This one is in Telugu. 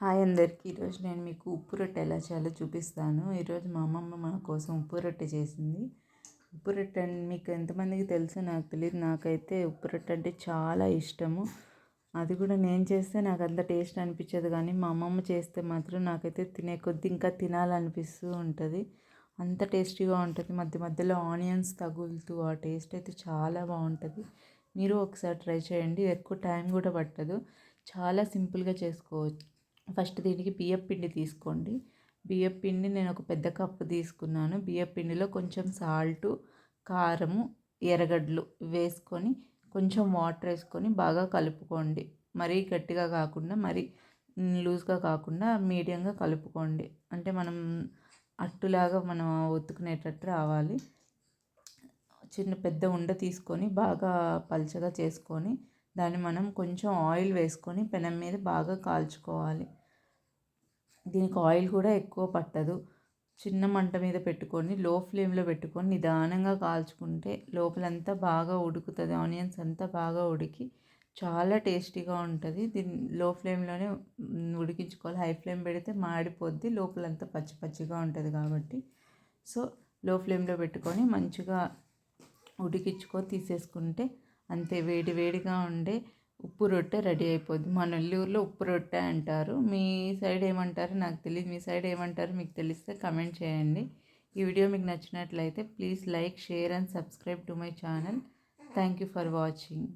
హాయ్ అందరికీ. ఈరోజు నేను మీకు ఉప్పు రొట్టె ఎలా చేయాలో చూపిస్తాను. ఈరోజు మా అమ్మమ్మ మన కోసం ఉప్పు రొట్టె చేసింది. ఉప్పు రొట్టె మీకు ఎంతమందికి తెలుసో నాకు తెలియదు నాకైతే ఉప్పు రొట్టె అంటే చాలా ఇష్టము. అది కూడా నేను చేస్తే నాకు అంత టేస్ట్ అనిపించదు కానీ మా అమ్మమ్మ చేస్తే మాత్రం నాకైతే తినే కొద్ది ఇంకా తినాలనిపిస్తూ ఉంటుంది. అంత టేస్టీగా ఉంటుంది. మధ్య మధ్యలో ఆనియన్స్ తగులుతూ ఆ టేస్ట్ అయితే చాలా బాగుంటుంది. మీరు ఒకసారి ట్రై చేయండి. ఎక్కువ టైం కూడా పట్టదు. చాలా సింపుల్గా చేసుకోవచ్చు. ఫస్ట్ దీనికి బియ్యం పిండి తీసుకోండి. బియ్యం పిండి నేను ఒక పెద్ద కప్పు తీసుకున్నాను. బియ్యం పిండిలో కొంచెం సాల్టు కారము ఎర్రగడ్డలు వేసుకొని కొంచెం వాటర్ వేసుకొని బాగా కలుపుకోండి. మరీ గట్టిగా కాకుండా మరీ లూజ్గా కాకుండా మీడియంగా కలుపుకోండి. అంటే మనం అట్టులాగా మనం ఒత్తుకునేటట్టు రావాలి. చిన్న పెద్ద ఉండ తీసుకొని బాగా పల్చగా చేసుకొని దాన్ని మనం కొంచెం ఆయిల్ వేసుకొని పెనం మీద బాగా కాల్చుకోవాలి. దీనికి ఆయిల్ కూడా ఎక్కువ పట్టదు. చిన్న మంట మీద పెట్టుకొని లో ఫ్లేమ్లో పెట్టుకొని నిదానంగా కాల్చుకుంటే లోపలంతా బాగా ఉడుకుతుంది. ఆనియన్స్ అంతా బాగా ఉడికి చాలా టేస్టీగా ఉంటుంది. దీన్ని లో ఫ్లేమ్లోనే ఉడికించుకోవాలి. హై ఫ్లేమ్ పెడితే మాడిపోద్ది. లోపలంతా పచ్చి పచ్చిగా ఉంటుంది కాబట్టి. సో లో ఫ్లేమ్లో పెట్టుకొని మంచిగా ఉడికించుకొని తీసేసుకుంటే అంతే. వేడి వేడిగా ఉండే ఉప్పు రొట్టె రెడీ అయిపోద్ది. మా నెల్లూరులో ఉప్పు రొట్టె అంటారు. మీ సైడ్ ఏమంటారు? నాకు తెలియదు మీ సైడ్ ఏమంటారు? మీకు తెలిస్తే కమెంట్ చేయండి. ఈ వీడియో మీకు నచ్చినట్లయితే please like share and subscribe to my channel. Thank you for watching.